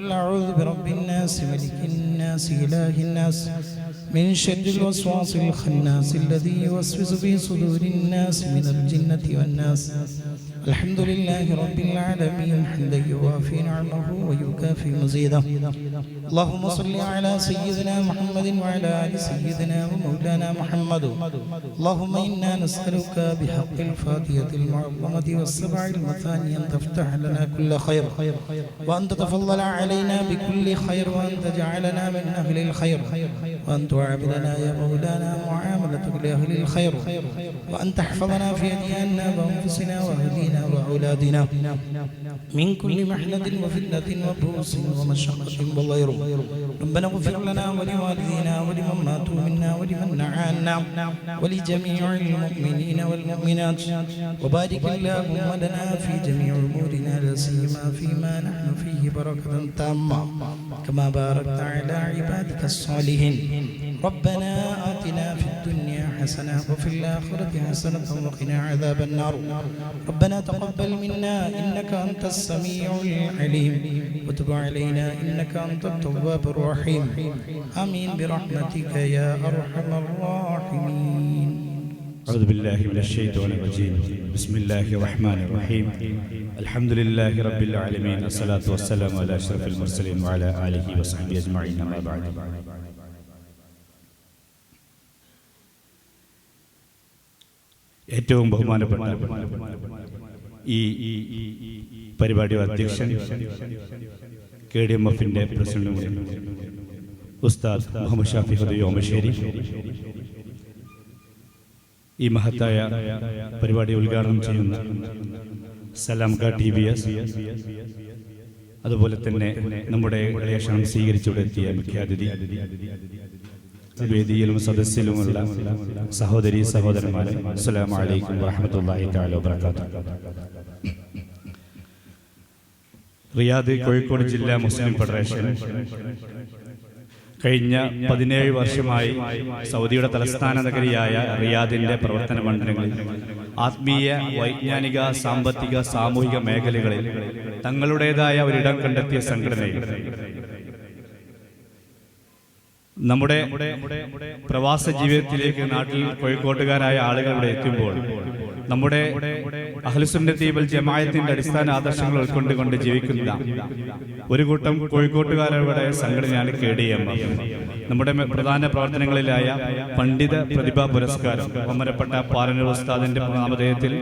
قل أعوذ برب الناس ملك الناس إله الناس. من شر الوسواس الخناس الذي يوسوس في صدور الناس من الجنة والناس. الحمد لله رب العالمين حمدا يوافي نعمه ويكافي مزيده. اللهم صل على سيدنا محمد وعلى آل سيدنا ومولانا محمد. اللهم إنا نسألك بحق الفاتحة المعظمة والسبع المثاني أن تفتح لنا كل خير وأن تتفضل علينا بكل خير وأن تجعلنا من أهل الخير. وأن تعاملنا يا مولانا معاملتك لأهل الخير وأن تحفظنا في أدياننا وأنفسنا وأهلينا وأولادنا من كل محنة وفتنة وبؤس ومشقة وغير. ربنا اغفر لنا ولوالدينا ولمن ماتوا منا ولمن نعانا ولجميع المؤمنين والمؤمنات. وبارك اللهم لنا في جميع أمورنا لا سيما فيما نحن فيه بركة تامة. كما باركت على عبادك الصالحين. ربنا آتنا في الدنيا حسنة وفي الآخرة حسنة وقنا عذاب النار. ربنا تقبل منا إنك أنت السميع العليم. وتب علينا إنك أنت التواب الرحيم. آمين برحمتك يا أرحم الراحمين. أعوذ بالله من الشيطان الرجيم. بسم الله الرحمن الرحيم. الحمد لله رب العالمين الصلاة والسلام على أشرف المرسلين وعلى آله وصحبه أجمعين أما بعد. ഏറ്റവും ബഹുമാനപ്പെട്ട ഈ പരിപാടി അധ്യക്ഷൻ കെ ഡി എം എഫിന്റെ പ്രസിഡന്റ് ഉസ്താദ് മുഹമ്മദ് ഷാഫി ഹദി ഓമശ്ശേരി ഈ മഹത്തായ പരിപാടി ഉദ്ഘാടനം ചെയ്യുന്ന സലാംക ടി വി എസ് അതുപോലെ തന്നെ നമ്മുടെ ക്ഷണം സ്വീകരിച്ചുകൊണ്ടെത്തിയ മുഖ്യാതിഥി വേദിയിലും സദസ്സിലുമുള്ള സഹോദരി സഹോദരന്മാരെ അസ്സലാമു അലൈക്കും വറഹ്മത്തുള്ളാഹി തആല വബറകാതുഹു. റിയാദ് കോഴിക്കോട് ജില്ലാ മുസ്ലിം ഫെഡറേഷൻ കഴിഞ്ഞ പതിനേഴ് വർഷമായി സൗദിയുടെ തലസ്ഥാന നഗരിയായ റിയാദിന്റെ പ്രവർത്തന മണ്ഡലങ്ങളിൽ ആത്മീയ വൈജ്ഞാനിക സാമ്പത്തിക സാമൂഹിക മേഖലകളിൽ തങ്ങളുടേതായ ഒരിടം കണ്ടെത്തിയ സംഘടനയിൽ നമ്മുടെ പ്രവാസ ജീവിതത്തിലേക്ക് നാട്ടിൽ കോഴിക്കോട്ടുകാരായ ആളുകൾ ഇവിടെ എത്തുമ്പോൾ നമ്മുടെ അഹ്ലുസുന്നത്തീബൽ ജമായത്തിന്റെ അടിസ്ഥാന ആദർശങ്ങൾ ഉൾക്കൊണ്ടുകൊണ്ട് ജീവിക്കുന്ന ഒരു കൂട്ടം കോഴിക്കോട്ടുകാരുടെ സംഘടനയാണ് കെ ഡി എം നമ്മുടെ പ്രധാന പ്രവർത്തനങ്ങളിലായ പണ്ഡിത പ്രതിഭാ പുരസ്കാരം ബഹുമാനപ്പെട്ട പാലനൂർ ഉസ്താദിന്റെ നാമധേയത്തിൽ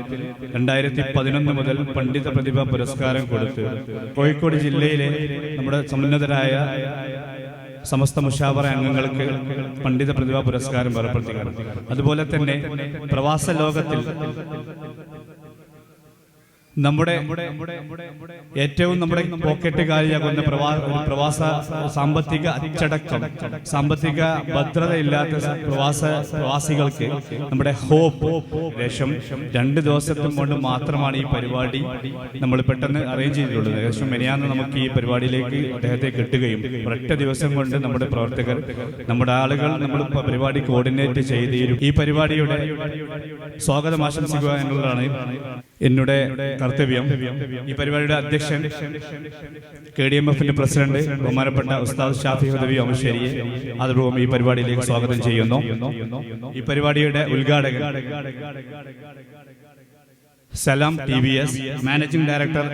രണ്ടായിരത്തി പതിനൊന്ന് മുതൽ പണ്ഡിത പ്രതിഭാ പുരസ്കാരം കൊടുത്ത് കോഴിക്കോട് ജില്ലയിലെ നമ്മുടെ സമുന്നതരായ സമസ്ത മുഷാവറ അംഗങ്ങൾക്ക് പണ്ഡിത പ്രതിഭാ പുരസ്കാരം ഏർപ്പെടുത്തുകയാണ് അതുപോലെ തന്നെ പ്രവാസ ലോകത്തിൽ നമ്മുടെ ഏറ്റവും നമ്മുടെ പോക്കറ്റ് കാലിയാകുന്ന പ്രവാസ സാമ്പത്തിക അച്ചടക്കം സാമ്പത്തിക ഭദ്രതയില്ലാത്ത പ്രവാസ പ്രവാസികൾക്ക് നമ്മുടെ ഹോപ്പ് ഏകദേശം രണ്ട് ദിവസത്തും കൊണ്ട് മാത്രമാണ് ഈ പരിപാടി നമ്മൾ പെട്ടെന്ന് അറേഞ്ച് ചെയ്തിട്ടുള്ളത്. ഏകദേശം മെനിയാന്ന് നമുക്ക് ഈ പരിപാടിയിലേക്ക് അദ്ദേഹത്തെ കിട്ടുകയും ഒരൊറ്റ ദിവസം കൊണ്ട് നമ്മുടെ പ്രവർത്തകർ നമ്മുടെ ആളുകൾ നമ്മൾ പരിപാടി കോർഡിനേറ്റ് ചെയ്ത് ഈ പരിപാടിയുടെ സ്വാഗതം ആശംസിക്കുക എന്നുള്ളതാണ്. എന്നുടെ കർത്തവ്യം. ഈ പരിപാടിയുടെ അധ്യക്ഷൻ കെ ഡി എം എഫിന്റെ പ്രസിഡന്റ് ബഹുമാനപ്പെട്ട ഉസ്താദ് ഷാഫി ഹുദവി ഓമശ്ശേരിയെ അതുപൂർവം ഈ പരിപാടിയിലേക്ക് സ്വാഗതം ചെയ്യുന്നു. ഈ പരിപാടിയുടെ ഉദ്ഘാടകൻ Salam T V S managing director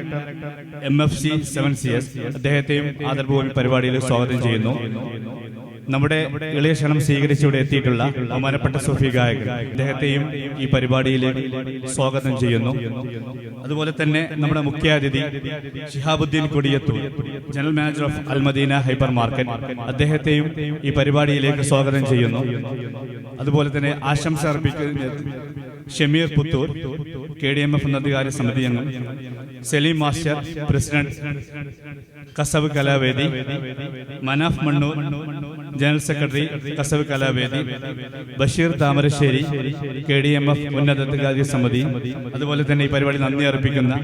M F C seven C S. അദ്ദേഹത്തെയും ആദർഭൂമി പരിപാടിയിൽ സ്വാഗതം ചെയ്യുന്നു. നമ്മുടെ ഇളയ ക്ഷണം സ്വീകരിച്ചിവിടെ എത്തിയിട്ടുള്ള ബഹുമാനപ്പെട്ട സൂഫി ഗായകൻ. അദ്ദേഹത്തെയും ഈ പരിപാടിയിലേക്ക് സ്വാഗതം ചെയ്യുന്നു. അതുപോലെ തന്നെ നമ്മുടെ മുഖ്യാതിഥി Shihabuddeen Kodiyathur general manager of Almadina hypermarket അദ്ദേഹത്തെയും ഈ പരിപാടിയിലേക്ക് സ്വാഗതം ചെയ്യുന്നു. അതുപോലെ തന്നെ ആശംസ അർപ്പിക്കുന്ന Shameer Puthur K D M F ഉന്നതകാര്യ സമിതി അംഗം Saleem master president Kasavu Kalavedi Manaf Mannur general secretary Kasavu Kalavedi Basheer Thamarassery K D M F ഉന്നതകാര്യ സമിതി അതുപോലെ തന്നെ ഈ പരിപാടി നന്ദി അർപ്പിക്കുന്ന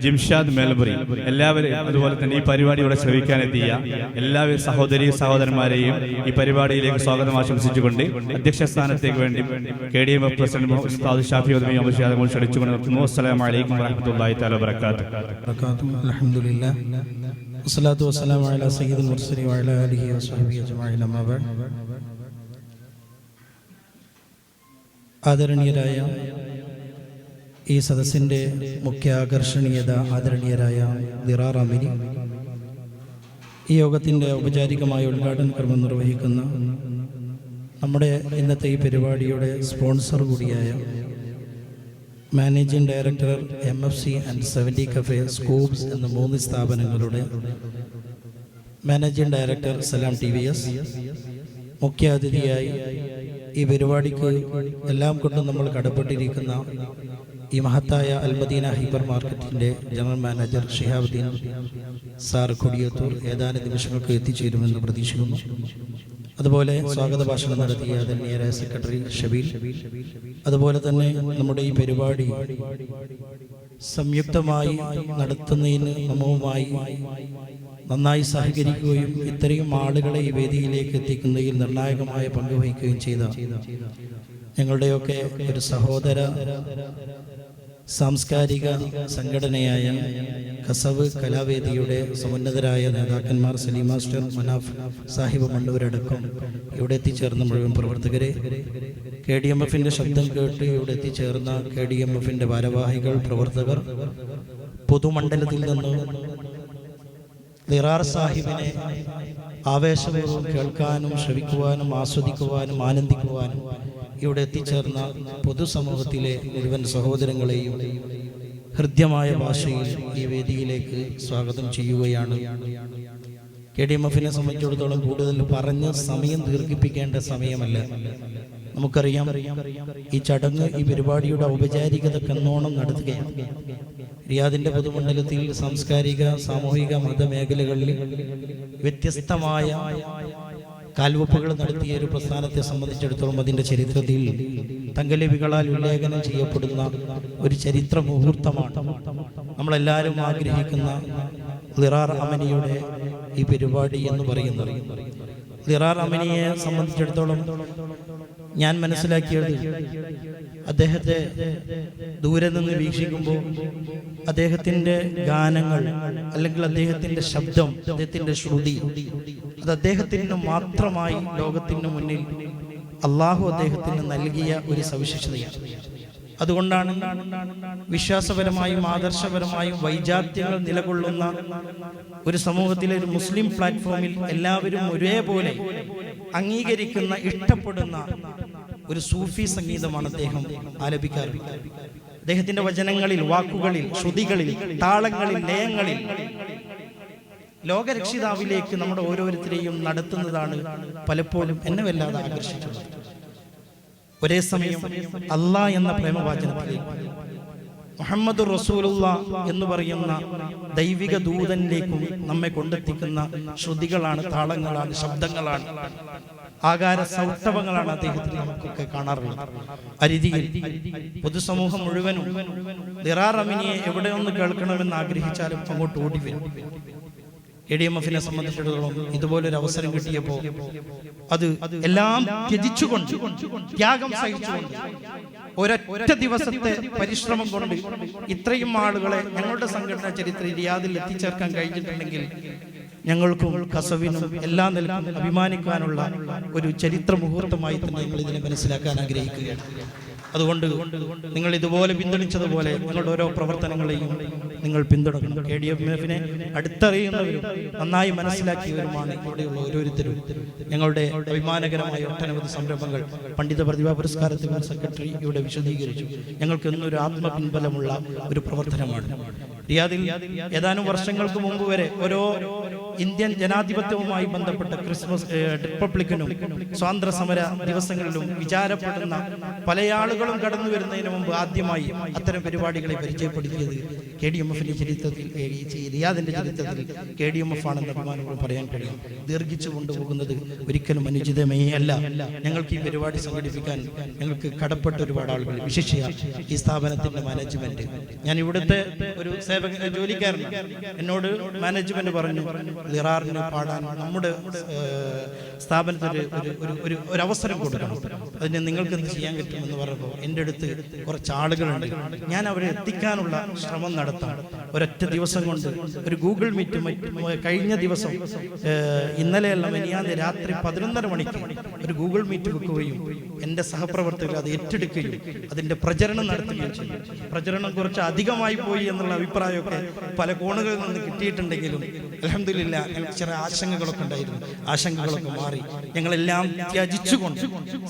ജിംഷാദ് മേൽബറി എല്ലാവരും അതുപോലെ തന്നെ ഈ പരിപാടി ഇവിടെ ശ്രമിക്കാനെത്തിയ എല്ലാ സഹോദരി സഹോദരന്മാരെയും ഈ പരിപാടിയിലേക്ക് സ്വാഗതം ആശംസിച്ചുകൊണ്ട് അധ്യക്ഷ സ്ഥാനത്തേക്ക് വേണ്ടി K D M F president Shafi ഉദ്മി അഭിഷേകം കൊണ്ട് അലാ സയ്യിദുൽ വഅലാ ആലിഹി ആദരണീയരായ ഈ സദസ്സിന്റെ മുഖ്യ ആകർഷണീയത ആദരണീയരായ ദിറാറാമിനി ഈ യോഗത്തിന്റെ ഔപചാരികമായ ഉദ്ഘാടന കർമ്മം നിർവഹിക്കുന്ന നമ്മുടെ ഇന്നത്തെ ഈ പരിപാടിയുടെ സ്പോൺസർ കൂടിയായ managing director M F C and seventy cafe scoops എന്ന മൂന്ന് സ്ഥാപനങ്ങളുടെ managing director Salam T V S മുഖ്യാതിഥിയായി ഈ പരിപാടിക്ക് എല്ലാം കൊണ്ടും നമ്മൾ കടപ്പെട്ടിരിക്കുന്ന ഈ മഹത്തായ അൽമദീന ഹൈപ്പർ മാർക്കറ്റിന്റെ general manager Shihabuddin sir Kodiyathur ഏതാനും നിമിഷങ്ങൾക്ക് എത്തിച്ചേരുമെന്ന് പ്രതീക്ഷിക്കുന്നു. അതുപോലെ സ്വാഗത ഭാഷണം നടത്തിയ ആദരണീയരായ സെക്രട്ടറി ഷബീൽ. അതുപോലെ തന്നെ നമ്മുടെ ഈ പരിപാടി സംയുക്തമായി നടത്തുന്നതിന് നമ്മവുമായി നന്നായി സഹകരിക്കുകയും ഇത്രയും ആളുകളെ ഈ വേദിയിലേക്ക് എത്തിക്കുന്നതിൽ നിർണായകമായ പങ്കുവഹിക്കുകയും ചെയ്ത ഞങ്ങളുടെയൊക്കെ ഒരു സഹോദര സാംസ്കാരിക സംഘടനയായ കസവ് കലാവേദിയുടെ സമുന്നതരായ നേതാക്കന്മാർ സലീം മാസ്റ്റർ മനാഫ് സാഹിബ് മണ്ണൂരടക്കം ഇവിടെ എത്തിച്ചേർന്ന മുഴുവൻ പ്രവർത്തകരെ കെ ഡി എം എഫിന്റെ ശബ്ദം കേട്ട് ഇവിടെ എത്തിച്ചേർന്ന കെ ഡി എം എഫിന്റെ ഭാരവാഹികൾ പ്രവർത്തകർ പൊതുമണ്ഡലത്തിൽ നിന്ന് ദിറാർ സാഹിബിനെ ആവേശപൂർവം കേൾക്കാനും ശ്രവിക്കുവാനും ആസ്വദിക്കുവാനും ആനന്ദിക്കുവാനും ഇവിടെ എത്തിച്ചേർന്ന പൊതുസമൂഹത്തിലെ മുഴുവൻ സഹോദരങ്ങളെയും ഹൃദ്യമായ ഭാഷയിൽ ഈ വേദിയിലേക്ക് സ്വാഗതം ചെയ്യുകയാണ്. കെ ഡി എം എഫിനെ സംബന്ധിച്ചിടത്തോളം കൂടുതൽ പറഞ്ഞ് സമയം ദീർഘിപ്പിക്കേണ്ട സമയമല്ല. നമുക്കറിയാം ഈ ചടങ്ങ് ഈ പരിപാടിയുടെ ഔപചാരികത കന്നോണം നടത്തുകയാണ്. റിയാദിന്റെ പൊതുമണ്ഡലത്തിൽ സാംസ്കാരിക സാമൂഹിക മതമേഖലകളിൽ വ്യത്യസ്തമായ കാൽവെപ്പുകൾ നടത്തിയ ഒരു പ്രസ്ഥാനത്തെ സംബന്ധിച്ചിടത്തോളം അതിന്റെ ചരിത്രത്തിൽ തങ്കലിപികളാൽ ഉല്ലേഖനം ചെയ്യപ്പെടുന്ന ഒരു ചരിത്ര മുഹൂർത്തമാണ് നമ്മളെല്ലാവരും ആഗ്രഹിക്കുന്ന ലിറാർ അമനിയുടെ ഈ പരിപാടി എന്ന് പറയുന്നത്. ലിറാർ അമനിയെ സംബന്ധിച്ചിടത്തോളം ഞാൻ മനസ്സിലാക്കിയത് അദ്ദേഹത്തെ ദൂരെ നിന്ന് വീക്ഷിക്കുമ്പോൾ അദ്ദേഹത്തിന്റെ ഗാനങ്ങൾ അല്ലെങ്കിൽ അദ്ദേഹത്തിന്റെ ശബ്ദം അദ്ദേഹത്തിന്റെ ശ്രുതി അത് അദ്ദേഹത്തിന് മാത്രമായി ലോകത്തിന് മുന്നിൽ അള്ളാഹു അദ്ദേഹത്തിന് നൽകിയ ഒരു സവിശേഷതയാണ്. അതുകൊണ്ടാണ് വിശ്വാസപരമായും ആദർശപരമായും വൈജാത്യങ്ങൾ നിലകൊള്ളുന്ന ഒരു സമൂഹത്തിലെ ഒരു മുസ്ലിം പ്ലാറ്റ്ഫോമിൽ എല്ലാവരും ഒരേപോലെ അംഗീകരിക്കുന്ന ഇഷ്ടപ്പെടുന്ന ഒരു സൂഫി സംഗീതമാണ് അദ്ദേഹം ആലപിക്കാറുള്ളത്. അദ്ദേഹത്തിന്റെ വചനങ്ങളിൽ വാക്കുകളിൽ ശ്രുതികളിൽ താളങ്ങളിൽ ലയങ്ങളിൽ ലോകരക്ഷിതാവിലേക്ക് നമ്മുടെ ഓരോരുത്തരെയും നടത്തുന്നതാണ് പലപ്പോഴും എന്നെ വല്ലാതെ ആകർഷിച്ചുള്ളത് ഒരേ സമയം അല്ലാ എന്ന പ്രേമവാചനത്തിലേക്ക് മുഹമ്മദ് റസൂലുള്ള എന്ന് പറയുന്ന ദൈവിക ദൂതനിലേക്കും നമ്മെ കൊണ്ടെത്തിക്കുന്ന ശ്രുതികളാണ് താളങ്ങളാണ് ശബ്ദങ്ങളാണ് ആകാര സൗട്ടവങ്ങളാണ് അദ്ദേഹത്തിന് നമുക്കൊക്കെ കാണാറുള്ളത്. അരിതിയിൽ പൊതുസമൂഹം മുഴുവനും ദിറാറമിനിയെ എവിടെ ഒന്ന് കേൾക്കണമെന്ന് ആഗ്രഹിച്ചാലും അങ്ങോട്ട് ഓടി വരും. എ ഡി എം എഫിനെ സംബന്ധിച്ചിടത്തോളം ഇതുപോലൊരു അവസരം കിട്ടിയപ്പോൾ അത് എല്ലാം ത്യജിച്ചുകൊണ്ട് ത്യാഗം സഹിച്ചുകൊണ്ട് ഒരൊറ്റ ദിവസത്തെ പരിശ്രമം കൊണ്ട് ഇത്രയും ആളുകളെ ഞങ്ങളുടെ സംഘടനാ ചരിത്രം യാതിൽ എത്തിച്ചേർക്കാൻ കഴിഞ്ഞിട്ടുണ്ടെങ്കിൽ ഞങ്ങൾക്കും കസവിനും എല്ലാം നിലക്കും അഭിമാനിക്കാനുള്ള ഒരു ചരിത്ര മുഹൂർത്തമായി തന്നെ ഞങ്ങൾ ഇതിനെ മനസ്സിലാക്കാൻ ആഗ്രഹിക്കുകയാണ്. അതുകൊണ്ട് നിങ്ങൾ ഇതുപോലെ പിന്തുണച്ചതുപോലെ നിങ്ങളുടെ ഓരോ പ്രവർത്തനങ്ങളെയും നിങ്ങൾ പിന്തുടരണം. കെ ഡി എഫ് എഫിനെ അടുത്തറിയുന്നവരും നന്നായി മനസ്സിലാക്കിയവരുമാണ് ഇവിടെയുള്ള ഓരോരുത്തരും. ഞങ്ങളുടെ അഭിമാനകരമായ ഒട്ടനവധി സംരംഭങ്ങൾ പണ്ഡിത പ്രതിഭാ പുരസ്കാരത്തിന് സെക്രട്ടറി ഇവിടെ വിശദീകരിച്ചു. ഞങ്ങൾക്ക് എന്നൊരു ആത്മപിൻബലമുള്ള ഒരു പ്രവർത്തനമാണ്. റിയാദിൽ ഏതാനും വർഷങ്ങൾക്ക് മുമ്പ് വരെ ഓരോ ഇന്ത്യൻ ജനാധിപത്യവുമായി ബന്ധപ്പെട്ട ക്രിസ്മസ് റിപ്പബ്ലിക്കിനും സ്വാതന്ത്ര്യ സമര ദിവസങ്ങളിലും വിചാരപ്പെടുന്ന പല ആളുകളും കടന്നു വരുന്നതിന് മുമ്പ് ആദ്യമായി അത്തരം പരിപാടികളെ പരിചയപ്പെടുത്തിയത് കെ ഡി എം എഫിന്റെ ചരിത്രത്തിൽ റിയാദിന്റെ ചരിത്രത്തിൽ കെ ഡി എം എഫ് ആണെന്ന് അഭിമാനങ്ങൾ പറയാൻ കഴിയും. ദീർഘിച്ചു കൊണ്ടുപോകുന്നത് ഒരിക്കലും അനുചിതമേ അല്ല. ഞങ്ങൾക്ക് ഈ പരിപാടി സംഘടിപ്പിക്കാൻ ഞങ്ങൾക്ക് കടപ്പെട്ട ഒരുപാട് ആളുകൾ വിശേഷിച്ച ഈ സ്ഥാപനത്തിന്റെ മാനേജ്മെന്റ്. ഞാൻ ഇവിടുത്തെ ഒരു സേവക ജോലിക്കാരൻ എന്നോട് മാനേജ്മെന്റ് പറഞ്ഞു ലിറാറിന് പാടാൻ നമ്മുടെ സ്ഥാപനത്തിൽ ഒരു ഒരു ഒരു അവസരം കൊടുക്കണം. അതിന് നിങ്ങൾക്ക് എന്ത് ചെയ്യാൻ പറ്റുമെന്ന് പറയുമ്പോൾ എന്റെ അടുത്ത് കുറച്ച് ആളുകളുണ്ട്. ഞാൻ അവരെ എത്തിക്കാനുള്ള ശ്രമം നടത്താം. ഒരൊറ്റ ദിവസം കൊണ്ട് ഒരു ഗൂഗിൾ മീറ്റ് കഴിഞ്ഞ ദിവസം ഇന്നലെയല്ല മെനിയാന്ന് രാത്രി പതിനൊന്നര മണിക്ക് ഒരു ഗൂഗിൾ മീറ്റ് വെക്കുകയും എന്റെ സഹപ്രവർത്തകർ അത് ഏറ്റെടുക്കുകയും അതിന്റെ പ്രചരണം നടത്തുകയും ചെയ്യും പ്രചരണം കുറച്ച് അധികമായി പോയി എന്നുള്ള അഭിപ്രായമൊക്കെ പല കോണുകളിൽ നിന്ന് കിട്ടിയിട്ടുണ്ടെങ്കിലും അലഹമില്ല ചെറിയ ആശങ്കകളൊക്കെ ഉണ്ടായിരുന്നു. ആശങ്കകളൊക്കെ മാറി. ഞങ്ങളെല്ലാം ത്യജിച്ചുകൊണ്ട്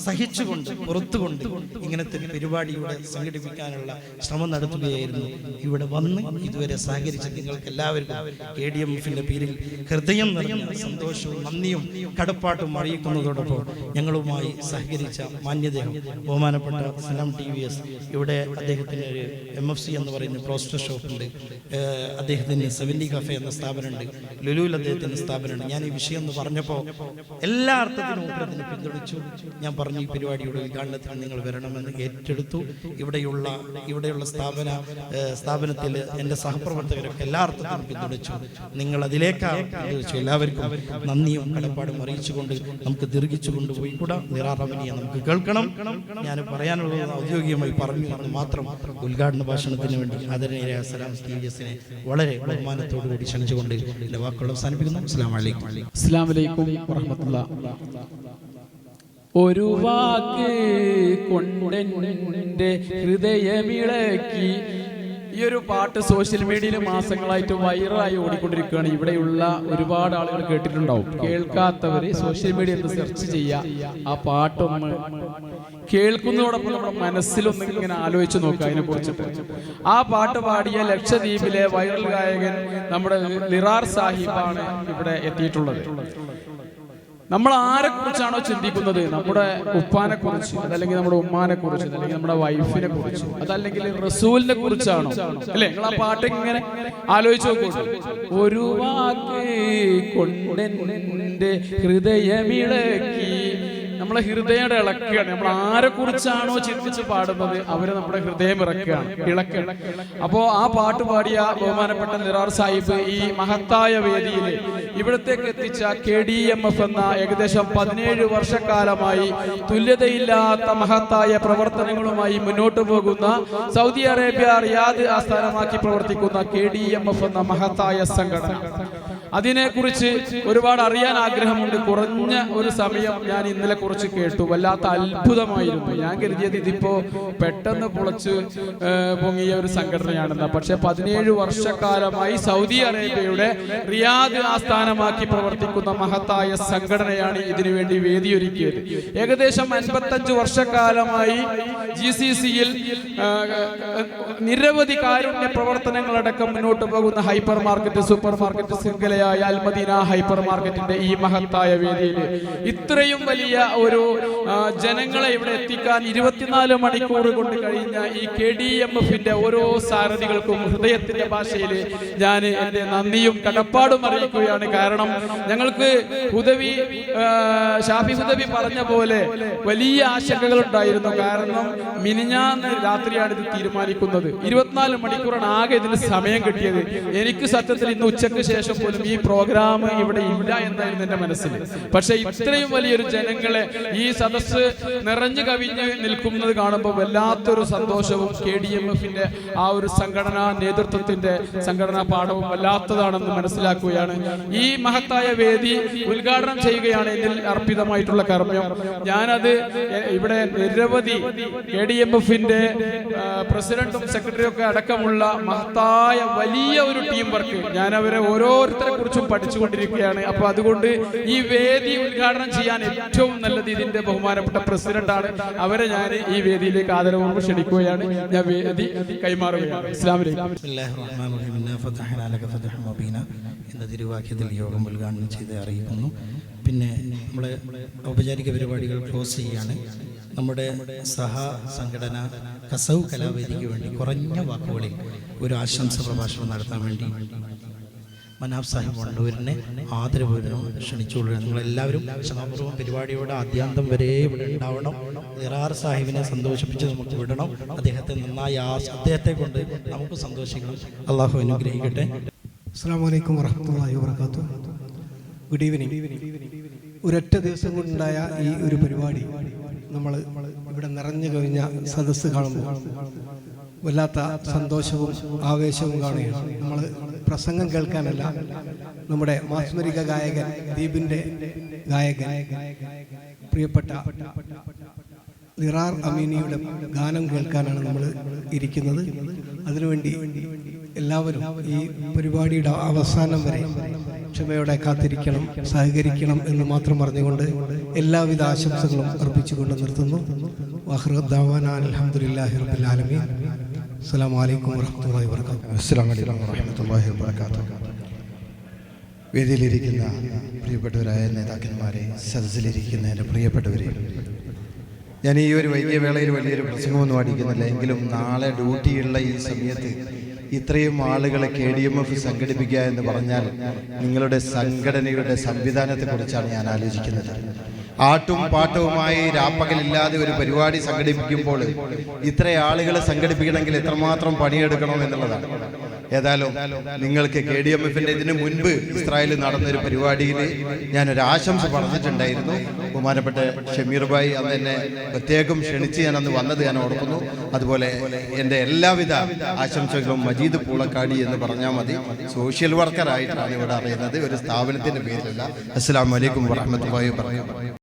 സഹിച്ചുകൊണ്ട് പുറത്തുകൊണ്ട് ഇങ്ങനത്തെ പരിപാടിയുടെ സംഘടിപ്പിക്കാനുള്ള ശ്രമം നടത്തുകയായിരുന്നു. ഇവിടെ വന്ന് ഇതുവരെ സഹകരിച്ച നിങ്ങൾക്ക് എല്ലാവർക്കും കെ ഡി എം എഫിന്റെ പേരിൽ ഹൃദയം നിറഞ്ഞ സന്തോഷവും നന്ദിയും കടപ്പാട്ടും അറിയിക്കുന്നതോടൊപ്പം ഞങ്ങളുമായി സഹകരിച്ച മാന്യദേഹം ബഹുമാനപ്പെട്ട സലാം ടി വി എസ് ഇവിടെ അദ്ദേഹത്തിന് ഒരു എം എഫ് സി എന്ന് പറയുന്ന പ്രോസ്റ്റർ ഷോപ്പുണ്ട്. അദ്ദേഹത്തിന് സെവന്റി കഫേ എന്ന സ്ഥാപനമുണ്ട്. ലുലുവിൽ അദ്ദേഹത്തിന് സ്ഥാപനമുണ്ട്. ഞാൻ ഈ വിഷയം എന്ന് പറഞ്ഞപ്പോൾ എല്ലാ അർത്ഥത്തിനും പിന്തുണച്ചു. ഞാൻ പറഞ്ഞു ഈ പരിപാടിയുടെ ഉദ്ഘാടനത്തിന് നിങ്ങൾ വരണമെന്ന് ഏറ്റെടുത്തു. ഇവിടെയുള്ള ഇവിടെയുള്ള സ്ഥാപന സ്ഥാപനത്തിൽ എന്റെ സഹപ്രവർത്തകരൊക്കെ എല്ലാ അർത്ഥത്തിനും പിന്തുണച്ചു. നിങ്ങൾ അതിലേക്കാണ് എല്ലാവർക്കും നന്ദിയും കടപ്പാടും അറിയിച്ചുകൊണ്ട് നമുക്ക് ദീർഘിച്ചു കൊണ്ടുപോയി കൂടാ. നിറാറവനിയെ നമുക്ക് കേൾക്കണം. ഞാൻ പറയാനുള്ളത് ഔദ്യോഗികമായി പറഞ്ഞു എന്ന് മാത്രം ഉദ്ഘാടന ഭാഷണത്തിന് വേണ്ടി ആദരണീയ സലാം ടി വി എസിനെ വളരെ ബഹുമാനത്തോടു കൂടി ക്ഷണിച്ചുകൊണ്ട് എന്റെ വാക്കുകൾ അവസാനിപ്പിക്കുന്നു. അസ്സാം വലൈക്കും അസ്സാം വലൈക്കും ഒരു വാക്ക് കൊണ്ടെ ഹൃദയമിളക്കി ഒരു പാട്ട് സോഷ്യൽ മീഡിയയിൽ മാസങ്ങളായിട്ട് വൈറലായി ഓടിക്കൊണ്ടിരിക്കുകയാണ്. ഇവിടെയുള്ള ഒരുപാട് ആളുകൾ കേട്ടിട്ടുണ്ടാവും. കേൾക്കാത്തവര് സോഷ്യൽ മീഡിയ സെർച്ച് ചെയ്യുക. ആ പാട്ടൊന്ന് കേൾക്കുന്നതോടൊപ്പം നമ്മുടെ മനസ്സിലൊന്ന് ഇങ്ങനെ ആലോചിച്ച് നോക്കുക അതിനെ കുറിച്ചിട്ട്. ആ പാട്ട് പാടിയ ലക്ഷദ്വീപിലെ വൈറൽ ഗായകൻ നമ്മുടെ ലിറാർ സാഹിബാണ് ഇവിടെ എത്തിയിട്ടുള്ളത്. നമ്മൾ ആരെ കുറിച്ചാണോ ചിന്തിക്കുന്നത്? നമ്മുടെ ഉപ്പാനെ കുറിച്ച് അതല്ലെങ്കിൽ നമ്മുടെ ഉമ്മാനെ കുറിച്ച് അല്ലെങ്കിൽ നമ്മുടെ വൈഫിനെ കുറിച്ച് അതല്ലെങ്കിൽ റസൂലിനെ കുറിച്ചാണോ? അല്ലെ? നിങ്ങൾ ആ പാട്ട് ഇങ്ങനെ ആലോചിച്ച് നോക്കൂ ഒരു വാക്ക് കൊണ്ടെന്റെ ഹൃദയമിളക്കി നമ്മളെ ഹൃദയം ഇളക്കുകയാണ് നമ്മൾ ആരെ കുറിച്ചാണോ ചിന്തിച്ച് പാടുന്നത്? അവർ നമ്മുടെ ഹൃദയം ഇറക്കുകയാണ്. ഇളക്കുകയാണ് അപ്പോ ആ പാട്ട് പാടിയ ബഹുമാനപ്പെട്ട നിറാർ സാഹിബ് ഈ മഹത്തായ വേദിയിൽ ഇവിടത്തേക്ക് എത്തിച്ച കെ ഡി എം എഫ് എന്ന ഏകദേശം പതിനേഴ് വർഷക്കാലമായി തുല്യതയില്ലാത്ത മഹത്തായ പ്രവർത്തനങ്ങളുമായി മുന്നോട്ട് പോകുന്ന സൗദി അറേബ്യ റിയാദ് ആസ്ഥാനമാക്കി പ്രവർത്തിക്കുന്ന കെ ഡി എം എഫ് എന്ന മഹത്തായ സംഘടന. അതിനെക്കുറിച്ച് ഒരുപാട് അറിയാൻ ആഗ്രഹമുണ്ട്. കുറഞ്ഞ ഒരു സമയം ഞാൻ ഇന്നലെ കുറച്ച് കേട്ടു. വല്ലാത്ത അത്ഭുതമായിരുന്നു. ഞാൻ കരുതിയത് ഇതിപ്പോ പെട്ടെന്ന് പൊളച്ച് പൊങ്ങിയ ഒരു സംഘടനയാണെന്ന്. പക്ഷെ പതിനേഴ് വർഷക്കാലമായി സൗദി അറേബ്യയുടെ റിയാദ് ആസ്ഥാനമാക്കി പ്രവർത്തിക്കുന്ന മഹത്തായ സംഘടനയാണ് ഇതിനുവേണ്ടി വേദിയൊരുക്കിയത്. ഏകദേശം അൻപത്തഞ്ച് വർഷക്കാലമായി ജി സി സിയിൽ നിരവധി കാരുണ്യ പ്രവർത്തനങ്ങളടക്കം മുന്നോട്ട് പോകുന്ന ഹൈപ്പർ മാർക്കറ്റ് സൂപ്പർ മാർക്കറ്റ് ശൃംഖലയായ അൽമദീന ഹൈപ്പർ മാർക്കറ്റിന്റെ ഈ മഹത്തായ വേദിയിൽ ഇത്രയും വലിയ ഒരു ജനങ്ങളെ ഇവിടെ എത്തിക്കാൻ ഇരുപത്തിനാല് മണിക്കൂർ കൊണ്ട് കഴിഞ്ഞ ഈ കെ ഡി എം എഫിന്റെ ഓരോ സാരഥികൾക്കും ഹൃദയത്തിന്റെ ഭാഷയിൽ ഞാൻ എന്റെ നന്ദിയും കടപ്പാടും അറിയിക്കുകയാണ്. കാരണം ഞങ്ങൾക്ക് ഹുദവി ഷാഫി ഹുദവി പറഞ്ഞ പോലെ വലിയ ആശങ്കകൾ ഉണ്ടായിരുന്നു കാരണം മിനിഞ്ഞാന്ന് രാത്രിയാണ് ഇത് തീരുമാനിക്കുന്നത്. ഇരുപത്തിനാല് മണിക്കൂറാണ് ആകെ ഇതിന് സമയം കിട്ടിയത്. എനിക്ക് സത്യത്തിൽ ഇന്ന് ഉച്ചയ്ക്ക് ശേഷം പോലും ഈ പ്രോഗ്രാം ഇവിടെ ഇല്ല എന്നായിരുന്നു എന്റെ മനസ്സിൽ. പക്ഷെ ഇത്രയും വലിയൊരു ജനങ്ങളെ ഈ സദസ് നിറഞ്ഞു കവിഞ്ഞ് നിൽക്കുന്നത് കാണുമ്പോൾ വല്ലാത്തൊരു സന്തോഷവും കെ ഡി എം എഫിന്റെ ആ ഒരു സംഘടനാ നേതൃത്വത്തിന്റെ സംഘടനാ പാഠവും വല്ലാത്തതാണെന്ന് മനസ്സിലാക്കുകയാണ്. ഈ മഹത്തായ വേദി ഉദ്ഘാടനം ചെയ്യുകയാണ് ഇതിൽ അർപ്പിതമായിട്ടുള്ള കർമ്മം. ഞാനത് ഇവിടെ നിരവധി കെ ഡി എം എഫിന്റെ പ്രസിഡന്റും സെക്രട്ടറിയും ഒക്കെ അടക്കമുള്ള മഹത്തായ വലിയ ഒരു ടീം വർക്ക്. ഞാൻ അവരെ ഓരോരുത്തരെ കുറിച്ചും പഠിച്ചുകൊണ്ടിരിക്കുകയാണ്. അപ്പൊ അതുകൊണ്ട് ഈ വേദി ഉദ്ഘാടനം ചെയ്യാൻ ഏറ്റവും നല്ലത് ഇതിന്റെ ബഹുമാനപ്പെട്ട പ്രസിഡന്റാണ്. അവരെ ഞാൻ ഈ വേദിയിലേക്ക് ആദരവോട് ക്ഷണിക്കുകയാണ്. ഞാൻ വേദി കൈമാറുകയാണ്. എന്ന തിരുവാക്യത്തിൽ യോഗം ഉദ്ഘാടനം ചെയ്ത് അറിയിക്കുന്നു. പിന്നെ നമ്മളെ ഔപചാരിക പരിപാടികൾ ക്ലോസ് ചെയ്യാണ്. നമ്മുടെ സഹ സംഘടന കസവ് കലാവേദിക്ക് വേണ്ടി കുറഞ്ഞ വാക്കുകളിൽ ഒരു ആശംസ പ്രഭാഷണം നടത്താൻ വേണ്ടി മനാബ് സാഹിബ് വണ്ണൂരിനെ ആദരപൂർവം ക്ഷണിച്ചുകൊള്ളുക നിങ്ങളെല്ലാവരും ക്ഷമാപൂർവം പരിപാടിയുടെ ആദ്യാന്തം വരെ ഇവിടെ ഉണ്ടാവണം. നിറാർ സാഹിബിനെ സന്തോഷിപ്പിച്ച് നമുക്ക് വിടണം. അദ്ദേഹത്തെ നന്നായി ആ അദ്ദേഹത്തെ കൊണ്ട് നമുക്ക് സന്തോഷിക്കണം. അള്ളാഹു അനുഗ്രഹിക്കട്ടെ. അസ്സാം വലൈക്കും വറഹമത്തല്ലാഹി വാത്തു ഗുഡ് ഈവനിങ് ഒരൊറ്റ ദിവസം കൊണ്ടുണ്ടായ ഈ ഒരു പരിപാടി നമ്മൾ ഇവിടെ നിറഞ്ഞു കഴിഞ്ഞ സദസ്സ് കാണുമ്പോൾ വല്ലാത്ത സന്തോഷവും ആവേശവും കാണുകയാണ്. നമ്മൾ പ്രസംഗം കേൾക്കാനല്ല. നമ്മുടെ മാസ്മരിക ഗായകൻ ദീപിന്റെ ഗായകൻ പ്രിയപ്പെട്ട ലിറാർ അമീനിയുടെ ഗാനം കേൾക്കാനാണ് നമ്മൾ ഇരിക്കുന്നത്. അതിനുവേണ്ടി എല്ലാവരും ഈ പരിപാടിയുടെ അവസാനം വരെ ക്ഷമയോടെ കാത്തിരിക്കണം സഹകരിക്കണം എന്ന് മാത്രം പറഞ്ഞുകൊണ്ട് എല്ലാവിധ ആശംസകളും അർപ്പിച്ചുകൊണ്ട് നിർത്തുന്നു. വഹ്റദ്ദാവാൻ അലഹമുല്ലാഹി റബ്ബിൽ ആലമീൻ. വേദിയിലിരിക്കുന്ന പ്രിയപ്പെട്ടവരായ നേതാക്കന്മാരെ സദസ്സിലിരിക്കുന്ന എന്റെ പ്രിയപ്പെട്ടവരെ ഞാൻ ഈ ഒരു വൈദ്യവേളയിൽ വലിയൊരു പ്രസംഗമൊന്നും അടിക്കുന്നില്ല എങ്കിലും നാളെ ഡ്യൂട്ടിയുള്ള ഈ സമയത്ത് ഇത്രയും ആളുകളെ കെ ഡി എം എഫ് സംഘടിപ്പിക്കുക എന്ന് പറഞ്ഞാൽ നിങ്ങളുടെ സംഘടനയുടെ സംവിധാനത്തെക്കുറിച്ചാണ് ഞാൻ ആലോചിക്കുന്നത്. ആട്ടും പാട്ടവുമായി രാപ്പകലില്ലാതെ ഒരു പരിപാടി സംഘടിപ്പിക്കുമ്പോൾ ഇത്ര ആളുകളെ സംഘടിപ്പിക്കണമെങ്കിൽ എത്രമാത്രം പണിയെടുക്കണം എന്നുള്ളതാണ്. ഏതായാലും നിങ്ങൾക്ക് കെ ഡി എം എഫിന്റെ ഇതിനു മുൻപ് ഇസ്രായേലിൽ നടന്ന ഒരു പരിപാടിയിൽ ഞാൻ ഒരു ആശംസ പറഞ്ഞിട്ടുണ്ടായിരുന്നു. ബഹുമാനപ്പെട്ട ഷമീർ ഭായി അന്ന് എന്നെ പ്രത്യേകം ക്ഷണിച്ച് ഞാൻ അന്ന് വന്നത് ഞാൻ ഓർക്കുന്നു. അതുപോലെ എന്റെ എല്ലാവിധ ആശംസകളും മജീദ് പൂളക്കാടി എന്ന് പറഞ്ഞാൽ മതി. സോഷ്യൽ വർക്കറായിട്ടാണ് ഇവിടെ അറിയുന്നത്. ഒരു സ്ഥാപനത്തിന്റെ പേരിലല്ല. അസ്സാം വലൈക്കും വാഹമത്തല്ലാഹി വാബർക്കാത്തു